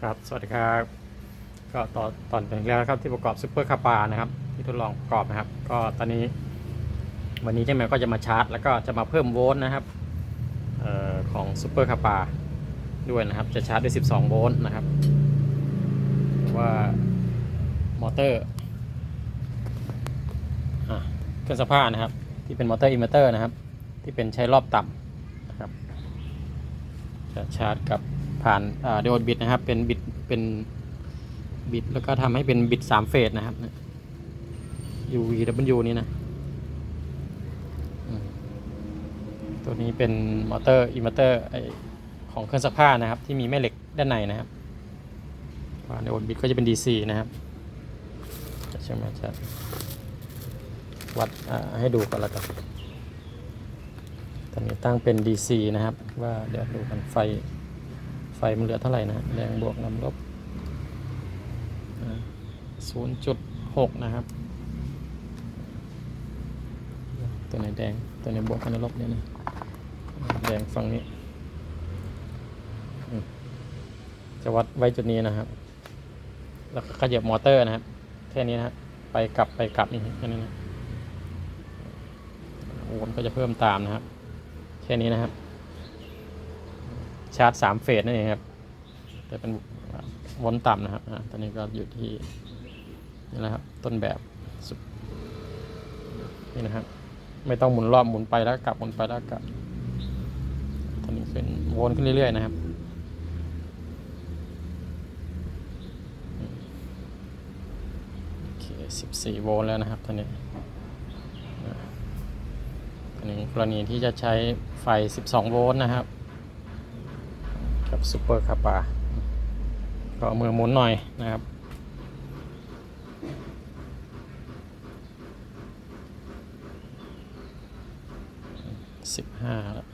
ครับ สวัสดีครับ ก็ต่อตอนเป็นแล้วครับที่ประกอบซูเปอร์คาปานะครับ ที่ทดลองประกอบนะครับ ก็ตอนนี้ วันนี้เจ๊แมวก็จะมาชาร์จ แล้วก็จะมาเพิ่มโวลต์นะครับออของซูเปอร์คาปาด้วยนะครับ จะชาร์จด้วย 12 โวลต์นะครับว่ามอเตอร์เครื่องสภาพนะครับ ที่เป็นมอเตอร์อินเวอร์เตอร์นะครับ ที่เป็นใช้รอบต่ำนะครับจะชาร์จกับ ผ่านเดโอดบิตนะครับ เป็นบิตเป็นบิตแล้วก็ทำให้เป็นบิตสามเฟสนะครับ UVW นี้นะตัวนี้เป็นมอเตอร์อินเวอร์เตอร์ของเครื่องซักผ้านะครับ ที่มีแม่เหล็กด้านในนะครับผ่านเดโอดบิตก็จะเป็น DC นะครับใช่ไหมจะวัดให้ดูกันล้วกันตอนนี้ตั้งเป็น DC นะครับ ว่าเดี๋ยวดูกันไฟ ไฟมันเหลือเท่าไหร่นะแรงบวกนำลบศูนย์จุดหกนะครับ ตัวไหนแดง ตัวไหนบวกกันลบเนี่ยนะแดงฝั่งนี้ จะวัดไว้จุดนี้นะครับ แล้วก็ขยับมอเตอร์นะครับ แค่นี้นะครับไปกลับไปกลับนี่แค่นี้นะวนก็จะเพิ่มตามนะครับ แค่นี้นะครับ ชาร์จสามเฟสนั่นเองครับ แต่เป็นวนต่ำนะครับอ่าตอนนี้ก็อยู่ที่นี่นะครับ ต้นแบบนี่นะครับ ไม่ต้องหมุนรอบหมุนไปแล้วกลับหมุนไปแล้วกลับตอนนี้เป็นวนขึ้นเรื่อยๆนะครับโอเคสิบสี่โวลต์แล้วนะครับตอนนี้ตอนนี้กรณีที่จะใช้ไฟ 12 โวลต์นะครับ กับซูเปอร์คาปาก็เอามือหมุนหน่อยนะครับ15แล้ว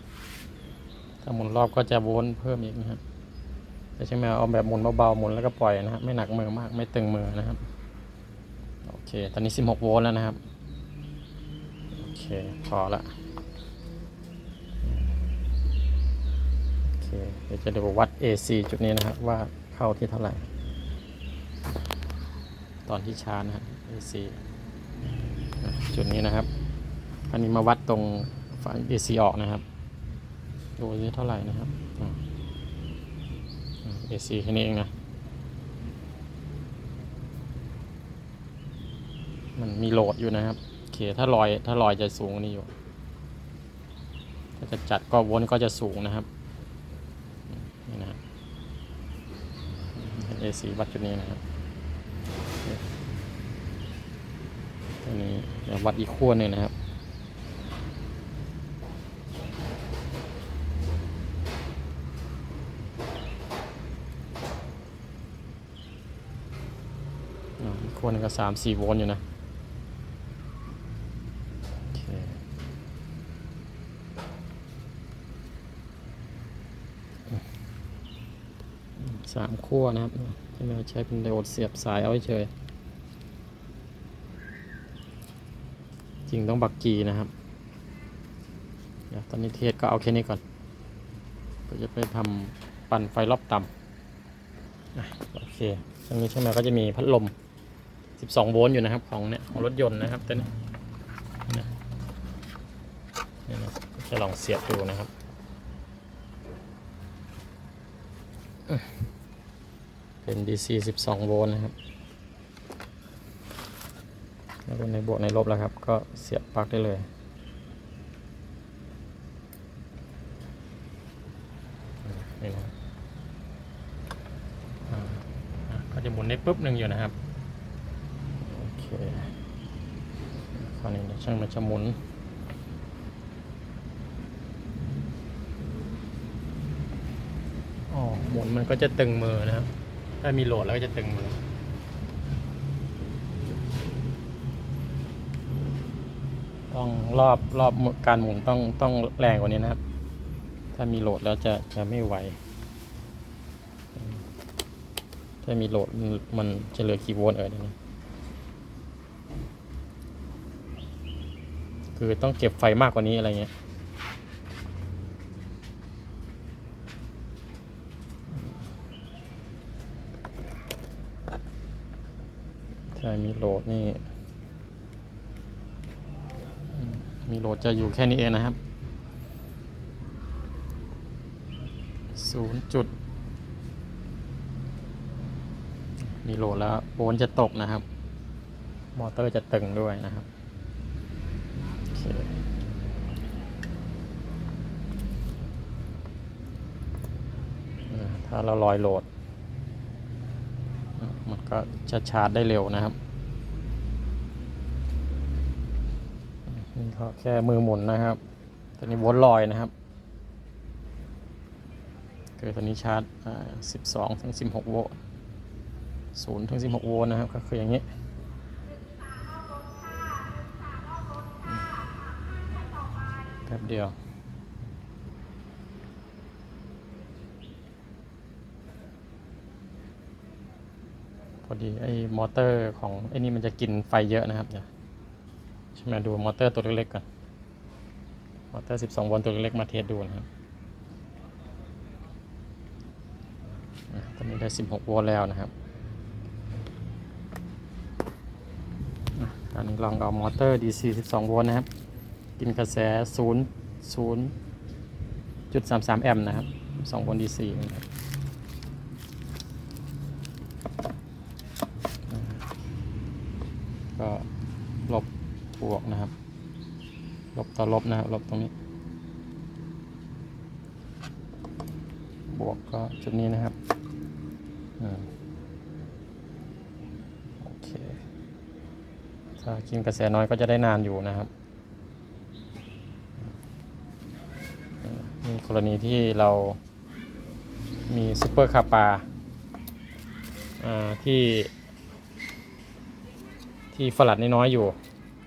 ถ้าหมุนรอบก็จะวลต์เพิ่มอีกนะครับแต่ใช่ไหมเอาแบบหมุนเบาๆหมุนแล้วก็ปล่อยนะครับ ไม่หนักมือมากไม่ตึงมือนะครับ โอเค ตอนนี้ 16 โวลต์แล้วนะครับ โอเค พอละ โอ เดี๋ยวจะดูวัด AC จุดนี้นะครับว่าเข้าที่เท่าไหร่ ตอนที่ชาร์จนะครับ AC อะจุดนี้นะครับ อันนี้มาวัดตรงฝั่ง AC ออกนะครับ ดูที่เท่าไหร่นะครับอะอะ AC แค่นี้เองนะมันมีโหลดอยู่นะครับโอเคถ้าลอยถ้าลอยจะสูงนี้อยู่ ถ้าจะจัดก็วนก็จะสูงนะครับ นี่นะครับเป็น AC วัดจุดนี้นะครับตัวนี้เดี๋ยววัดอีกขั้วหนึ่งนะครับอีกขั้วหนึงก็สามสี่โวลต์อยู่นะ โอเค สามขั้วนะครับที่เราใช้เป็นไดโอดเสียบสายเอาไว้เฉยจริงต้องบักกีนะครับเดี๋ยวตอนนี้เทสก็เอาแค่นี้ก่อน ก็จะไปทำปั่นไฟรอบต่ำอโอเคตรงนี้ใช่ไหมก็จะมีพัดลม 12 โวลต์อยู่นะครับ ของเนี่ยของรถยนต์นะครับตัวนี้นะเนี่ยนะจะลองเสียบดูนะครับ เป็น DC 12 โวลต์นะครับ แล้วก็ในบวกในลบแล้วครับ ก็เสียบปลั๊กได้เลย นี่นะครับอ่าอะก็จะหมุนได้ปุ๊บหนึ่งอยู่นะครับ โอเคคราวนี้ช่างมันจะหมุนอ๋อหมุนมันก็จะตึงมือนะครับ ถ้ามีโหลดแล้วก็จะตึงมือต้องรอบรอบการหมุนต้องต้องแรงกว่านี้นะครับ ถ้ามีโหลดแล้วจะจะไม่ไหว ถ้ามีโหลดมันจะเหลือกี่โวลต์เอ่ยนี้คือต้องเก็บไฟมากกว่านี้อะไรเงี้ย ช่ มีโหลดนี่ มีโหลดจะอยู่แค่นี้เองนะครับ ศูนย์จุด มีโหลดแล้วโวลต์จะตกนะครับ มอเตอร์จะตึงด้วยนะครับโอเคถ้าเราลอยโหลด มันก็จะชาร์จได้เร็วนะครับนี่ ก็แค่มือหมุนนะครับตอนนี้วลต์ลอยนะครับคือตอนนี้ชาร์จ12 ถึง 16 โวลต์ศูนย์ถึงสิบหกโวลต์นะครับ ก็คืออย่างนี้ แป๊บเดียว พอดีไอ้มอเตอร์ของไอ้นี่มันจะกินไฟเยอะนะครับเดี๋ย วใช่ไหมดูมอเตอร์ตัวเล็กๆก่อน มอเตอร์ 12 โวลต์ตัวเล็กๆมาเทสดูนะครับตอนนี้ได้ 16 โวลต์แล้วนะครับอันนี้ลองเอามอเตอร์ DC 12 โวลต์นะครับ กินกระแส 0 0.33 แอมป์นะครับ2โวลต์ DC นะครับก็ลบบ วกนะครับ ลบต่อลบนะครับลบตรงนี้ บวกก็จุดนี้นะครับอโอเค ถ้ากินกระแสน้อยก็จะได้นานอยู่นะครับมีกรณีที่เรามีซูเปอร์คาปาที่ที่ฝลัดน้อยอยู่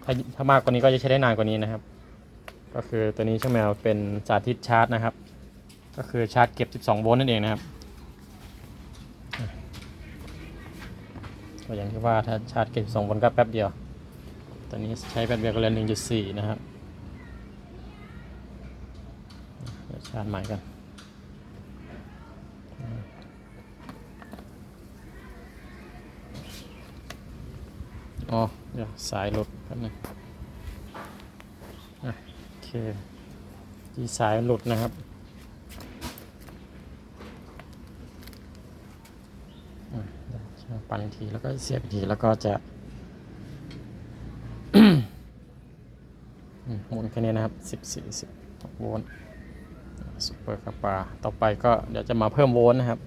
ถ้าถ้ามากกว่านี้ก็จะใช้ได้นานกว่านี้นะครับ ก็คือตัวนี้ช่างแมวเป็นสาธิตชาร์จนะครับ ก็คือชาร์จเก็บ 12 โวลต์นั่นเองนะครับก็อย่างที่ว่าถ้าชาร์จเก็บ 12 โวลต์ก็แป๊บเดียว ตอนนี้ใช้แบตเตอรี่ก็เลย1.4 นะครับชาร์จใหม่กันอ๋อ เดี๋ยวสายหลุดแป๊บนึงอะโอเคที่สายหลุดนะครับอ่าปั่นทีแล้วก็เสียบทีแล้วก็จะหมุนแค่นี้นะครับ10 40โวลต์ซุปเปอร์คาปาต่อไปก็เดี๋ยวจะมาเพิ่มโวลต์นะครับ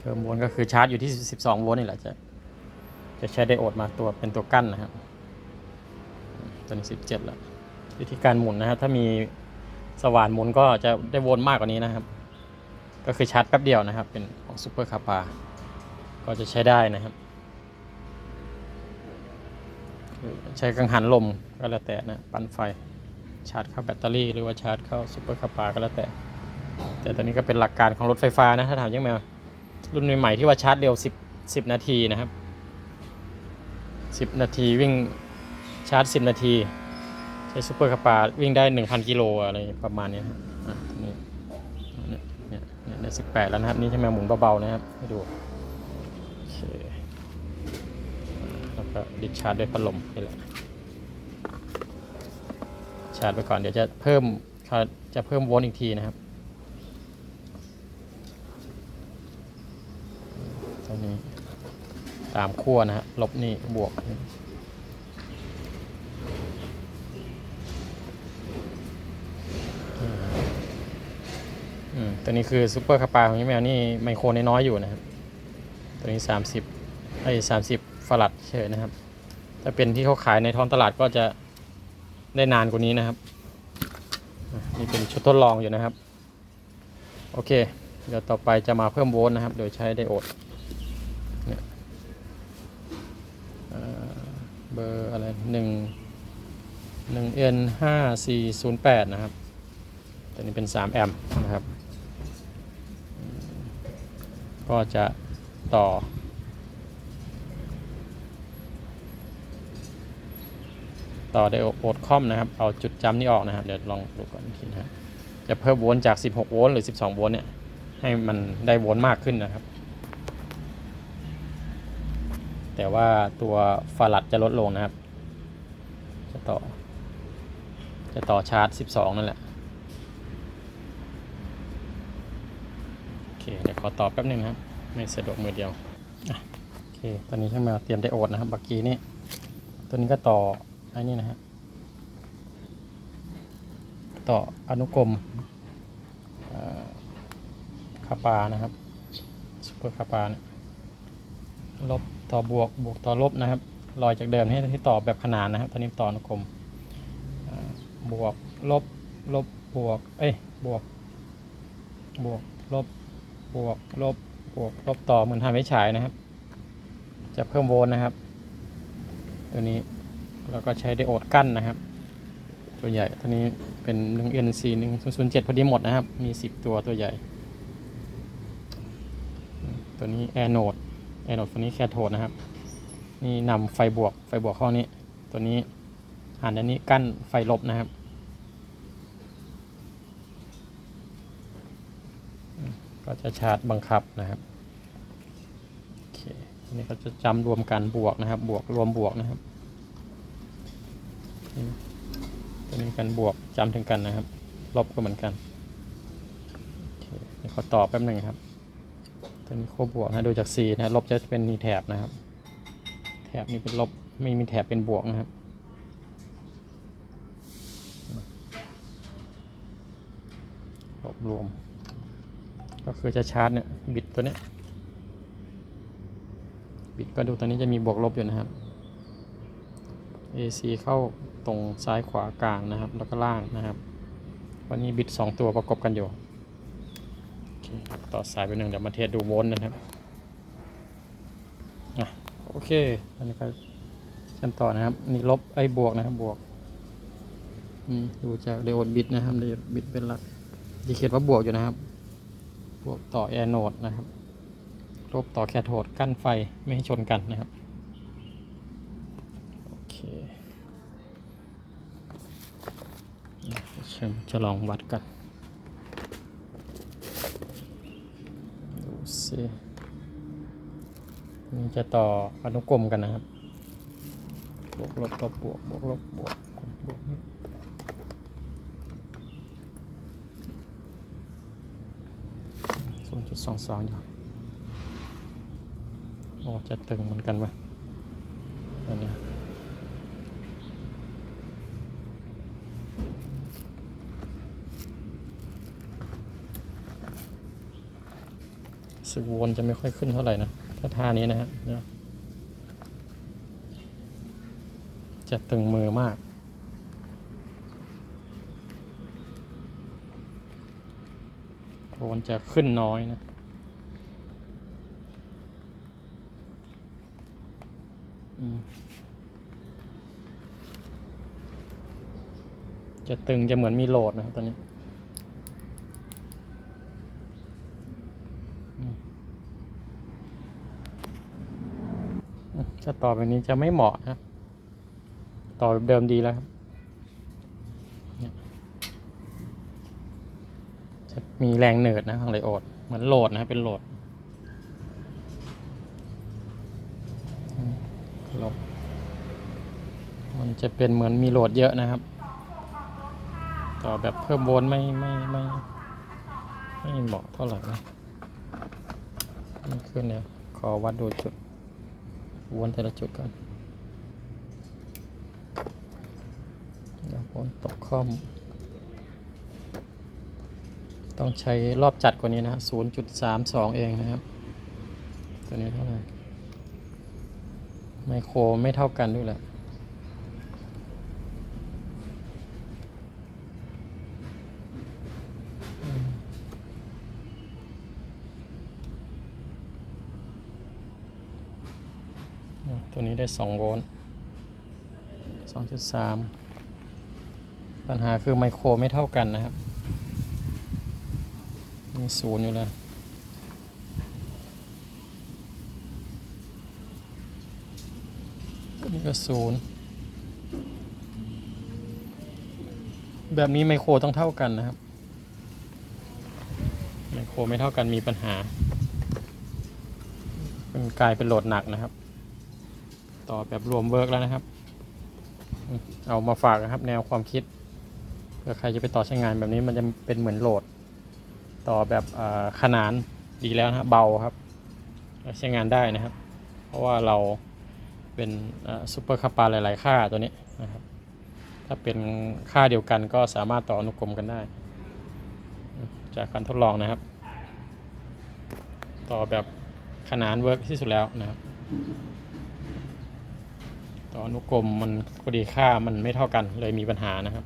เพิ่มโวลต์ก็คือชาร์จอยู่ที่ 12 โวลต์นี่แหละจะ จะใช้ไดโอดมาตัวเป็นตัวกั้นนะครับตอนนี้17แล้ววิธีการหมุนนะครับ ถ้ามีสว่านหมุนก็จะได้วลมากกว่านี้นะครับ ก็คือชาร์จแป๊บเดียวนะครับ เป็นของซุปเปอร์คาปาก็จะใช้ได้นะครับใช้กังหันลมก็แล้วแต่นะปั่นไฟชาร์จเข้าแบตเตอรี่ หรือว่าชาร์จเข้าซุปเปอร์คาปาก็แล้วแต่ แต่ตอนนี้ก็เป็นหลักการของรถไฟฟ้านะถ้าถามยังไงรุ่นใหม่ๆที่ว่าชาร์จเร็ว 10 10 นาทีนะครับ 10 นาทีวิ่งชาร์จ 10 นาที ใช้ซุปเปอร์คาปาวิ่งได้ 1,000 กิโลอะไรประมาณนี้นะครับอะนี่เนี่ยเนี่ยเนี่ยได้18 แล้วนะครับ นี่ใช่ไหมหมุนเบาๆนะครับให้ดูโอเคแล้วก็ดิชาร์จด้วยพัดลมนี่แหละชาร์จไปก่อนเดี๋ยวจะเพิ่มจะเพิ่มโวลต์อีกทีนะครับตอนนี้ ตามขั้วนะฮะลบนี่บวกอืมตัวนี้คือซูเปอร์คาปาของยี่แมวนี่ไมโครน้อยๆอยู่นะครับ ตัวนี้ 30ไอ้สามสิบฟลัดเฉยนะครับ ถ้าเป็นที่เขาขายในท้องตลาดก็จะได้นานกว่านี้นะครับ นี่เป็นชุดทดลองอยู่นะครับ โอเค เดี๋ยวต่อไปจะมาเพิ่มโวลต์นะครับ โดยใช้ไดโอดเนี่ยเอ่อ เบอร์อะไรหนึ่งหนึ่งเอ็นห้าสี่ศูนย์แปดนะครับตัวนี้เป็นสามแอมป์นะครับ ก็จะต่อ ต่อไดโอดคอมนะครับ เอาจุดจำนี้ออกนะครับ เดี๋ยวลองดูก่อนทีนะจะเพิ่มโวลต์จาก 16 โวลต์หรือ 12 โวลต์เนี่ย ให้มันได้โวลต์มากขึ้นนะครับ แต่ว่าตัวฟาลัดจะลดลงนะครับ จะต่อ จะต่อชาร์จ 12 นั่นแหละ โอเค เดี๋ยวขอตอบแป๊บหนึงนะครับ ไม่สะดวกมือเดียวโอเค ตอนนี้ช่างมาเตรียมไดโอดนะครับบักกี้นี่ตัวนี้ก็ต่ออ้นี่นะฮะ ต่ออนุกรมคาปานะครับซูเปอร์คาปาเนี่ยลบ ต่อบวกบวกต่อลบนะครับลอยจากเดิมให้ที่ต่อแบบขนานนะครับตอนนี้ต่ออนุกรมบวกลบลบบวกเอ้ยบวกบวกลบบวกลบบวกลบต่อเหมือนทำไฟฉายนะครับ จะเพิ่มโวลต์นะครับ ตัวนี้แล้วก็ใช้ไดโอดกั้นนะครับ ตัวใหญ่ตัวนี้เป็น1 NC 1 0 7พอดีหมดนะครับ มี 10 ตัวตัวใหญ่ ตัวนี้แอโนด แอโนดตัวนี้แคโทดนะครับ นี่นำไฟบวกไฟบวกเข้านี้ ตัวนี้หันอันนี้กั้นไฟลบนะครับ ก็จะชาร์จบังคับนะครับโอเคอันนี้ก็จะจำรวมกันบวกนะครับ บวกรวมบวกนะครับตัวนี้กันบวกจำถึงกันนะครับ ลบก็เหมือนกันโอเคเขอตอบแป๊บหนึ่งครับ ตัวนี้โคบวกนะดูจากสีนะลบจะเป็นมีแถบนะครับ แถบนี้เป็นลบไม่มีแถบเป็นบวกนะครับลบรวม ก็คือจะชาร์จเนี่ยบิดตัวนี้บิดก็ดูตอนนี้จะมีบวกลบอยู่นะครับ AC เข้าตรงซ้ายขวากลางนะครับ แล้วก็ล่างนะครับ วันนี้บิด 2 ตัวประกบกันอยู่ เคต่อสายไปหนึ่งเดี๋ยวมาเทสดูโวลต์นะครับอะโอเคอันนี้ก็กันต่อนะครับนี่ลบไอ้บวกนะครับบวกดูจากเดโอดบิดนะครับเดโอดบิดเป็นหลักดีเขียนว่าบวกอยู่นะครับ บวกต่อแอโนดนะครับลบต่อแคโทดกั้นไฟไม่ให้ชนกันนะครับโอเคจะลองวัดกัน ดูสินี่จะต่ออนุกรมกันนะครับ บวกลบลบบวกบวกลบบวกบวกศูนย์จุดสองสองอยู่โอ้จะตึงเหมือนกันวะอันนี้ สึกวนจะไม่ค่อยขึ้นเท่าไหร่นะ ถ้าท่านี้นะฮะจะตึงมือมาก วนจะขึ้นน้อยนะจะตึงจะเหมือนมีโหลดนะครับตอนนี้ ถ้าต่อแบบนี้จะไม่เหมาะนะต่อแบบเดิมดีแล้วครับจะมีแรงเนิดนะของไลโอดเหมือนโหลดนะครับเป็นโหลดมลบมันจะเป็นเหมือนมีโหลดเยอะนะครับ ต่อแบบเพิ่มโวลต์ไม่ไม่ไม่ไม่เหมาะเท่าไหร่นะนี่ขึ้นเนี่ยขอวัดดูจุด วนแต่ละจุดก่อนอย่าวนตกคอม ต้องใช้รอบจัดกว่านี้นะฮะ0.32เองนะครับ ตัวนี้เท่าไหร่ไมโครไม่เท่ากันด้วยแหละอืม ตัวนี้ได้2โวลต์2.3 ปัญหาคือไมโครไม่เท่ากันนะครับ มีศูนย์อยู่แล้วนี่ก็ศูนย์แบบนี้ไมโครต้องเท่ากันนะครับ ไมโครไม่เท่ากันมีปัญหา เป็นกลายเป็นโหลดหนักนะครับ ต่อแบบรวมเวิร์กแล้วนะครับ เอามาฝากนะครับ แนวความคิดเผื่อใครจะไปต่อใช้งานแบบนี้มันจะเป็นเหมือนโหลด ต่อแบบขนานดีแล้วนะบเบาครับ ใช้งานได้นะครับ เพราะว่าเราเป็นซูเปอร์คาปาหลาย ๆ ค่าตัวนี้นะครับ ถ้าเป็นค่าเดียวกันก็สามารถต่ออนุกรมกันได้ จากการทดลองนะครับ ต่อแบบขนานเวิร์กที่สุดแล้วนะครับ อนุกรมมันพอดีค่ามันไม่เท่ากันเลยมีปัญหานะครับ